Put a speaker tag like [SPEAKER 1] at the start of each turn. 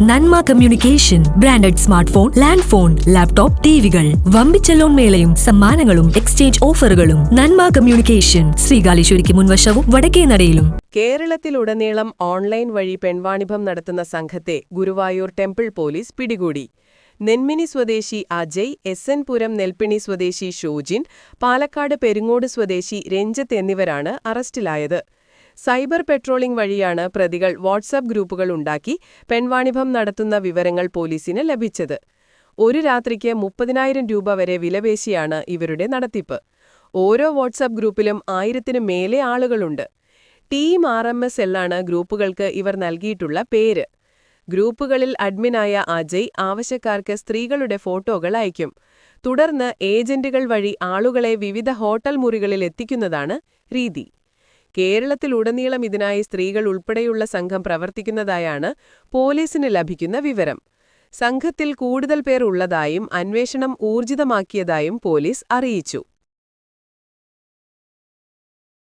[SPEAKER 1] നന്മ communication branded smart phone land phone laptop ടിവികൾ. വമ്പിച്ച loan മേളയും സമ്മാനങ്ങളും എക്സ്ചേഞ്ച് ഓഫറുകളും. നന്മ കമ്മ്യൂണിക്കേഷൻ ശ്രീകാലേശ്വരിക്ക് മുൻവശവും വടക്കേ നടയിലും.
[SPEAKER 2] കേരളത്തിലുടനീളം ഓൺലൈൻ വഴി പെൺവാണിഭം നടത്തുന്ന സംഘത്തെ ഗുരുവായൂർ ടെമ്പിൾ പോലീസ് പിടികൂടി. നെന്മിനി സ്വദേശി അജയ് എസ് എൻ പുരം നെൽപ്പിണി സ്വദേശി ഷോജിൻ പാലക്കാട് പെരുങ്ങോട് സ്വദേശി രഞ്ജിത്ത് എന്നിവരാണ് അറസ്റ്റിലായത്. സൈബർ പെട്രോളിംഗ് വഴിയാണ് പ്രതികൾ വാട്സാപ്പ് ഗ്രൂപ്പുകൾ ഉണ്ടാക്കി പെൺവാണിഭം നടത്തുന്ന വിവരങ്ങൾ പോലീസിന് ലഭിച്ചത്. ഒരു രാത്രിക്ക് മുപ്പതിനായിരം രൂപ വരെ വിലവേശിയാണ് ഇവരുടെ നടത്തിപ്പ്. ഓരോ വാട്സാപ്പ് ഗ്രൂപ്പിലും ആയിരത്തിനു മേലെ ആളുകളുണ്ട്. ടീം ആർ എം എസ് എല്ലാണ് ഗ്രൂപ്പുകൾക്ക് ഇവർ നൽകിയിട്ടുള്ള പേര്. ഗ്രൂപ്പുകളിൽ അഡ്മിനായ അജയ് ആവശ്യക്കാർക്ക് സ്ത്രീകളുടെ ഫോട്ടോകൾ അയക്കും. തുടർന്ന് ഏജന്റുകൾ വഴി ആളുകളെ വിവിധ ഹോട്ടൽ മുറികളിൽ എത്തിക്കുന്നതാണ് രീതി. കേരളത്തിലുടനീളം ഇതിനായി സ്ത്രീകൾ ഉൾപ്പെടെയുള്ള സംഘം പ്രവർത്തിക്കുന്നതായാണ് പോലീസിന് ലഭിക്കുന്ന വിവരം. സംഘത്തിൽ കൂടുതൽ പേർ ഉള്ളതായും അന്വേഷണം ഊർജിതമാക്കിയതായും പോലീസ് അറിയിച്ചു.